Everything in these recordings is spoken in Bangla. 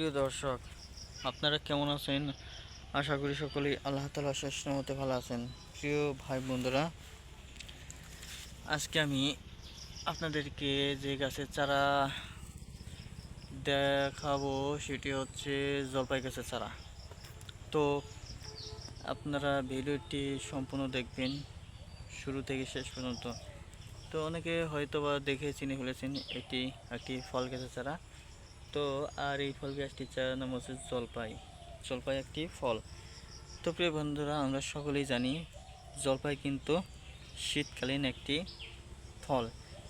প্রিয় দর্শক, আপনারা কেমন আছেন? আশা করি সকলেই আল্লাহ তালা মতে ভালো আছেন। প্রিয় ভাই বন্ধুরা, আজকে আমি আপনাদেরকে যে গাছের চারা দেখাবো সেটি হচ্ছে জলপাই গাছের চারা। তো আপনারা ভিডিওটি সম্পূর্ণ দেখবেন, শুরু থেকে শেষ পর্যন্ত। তো অনেকে হয়তো বা দেখে চিনে ফেলেছেন এটি একটি ফল গাছের চারা। তো আর এই ফল গাছটির চারা নাম হচ্ছে জলপাই। জলপাই একটি ফল। তো প্রিয় বন্ধুরা, আমরা সকলেই জানি জলপাই কিন্তু শীতকালীন একটি ফল।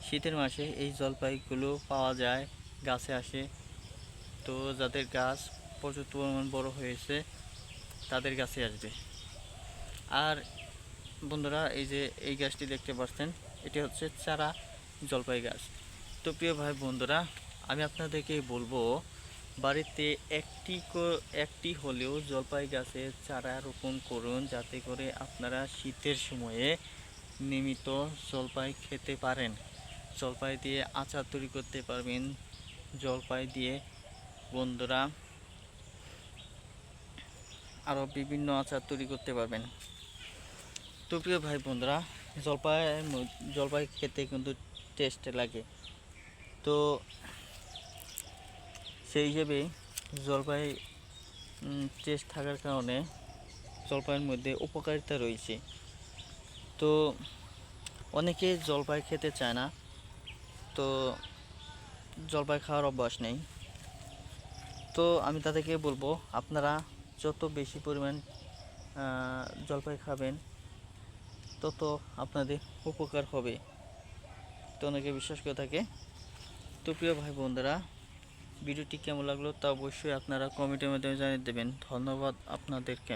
শীতের মাসে এই জলপাইগুলো পাওয়া যায়, গাছে আসে। তো যাদের গাছ প্রচুর পরিমাণ বড় হয়েছে, তাদের গাছে আসবে। আর বন্ধুরা, এই যে এই গাছটি দেখতে পাচ্ছেন, এটি হচ্ছে চারা জলপাই গাছ। তো প্রিয় ভাই বন্ধুরা আমি আপনাদেরকে বলব, বাড়িতে একটি একটি হলেও জলপাই গাছের চারা রোপণ করুন, যাতে করে আপনারা শীতের সময়ে নিয়মিত জলপাই খেতে পারেন। জলপাই দিয়ে আচার তৈরি করতে পারবেন। জলপাই দিয়ে বন্ধুরা আরও বিভিন্ন আচার তৈরি করতে পারবেন। তো প্রিয় ভাই বন্ধুরা, জলপাই জলপাই খেতে কিন্তু টেস্ট লাগে। তো সেই হিসেবে জলপাই টেস্ট থাকার কারণে জলপাইয়ের মধ্যে উপকারিতা রয়েছে। তো অনেকে জলপাই খেতে চায় না। তো জলপাই খাওয়ার অভ্যাস নেই। তো আমি তাদেরকে বলব, আপনারা যত বেশি পরিমাণ জলপাই খাবেন, তত আপনাদের উপকার হবে। তো অনেকে বিশ্বাস করে থাকে। তো প্রিয় ভাই বন্ধুরা ভিডিওটি কেমন লাগল তা অবশ্যই আপনারা কমেন্টের মাধ্যমে জানিয়ে দেবেন। ধন্যবাদ আপনাদেরকে।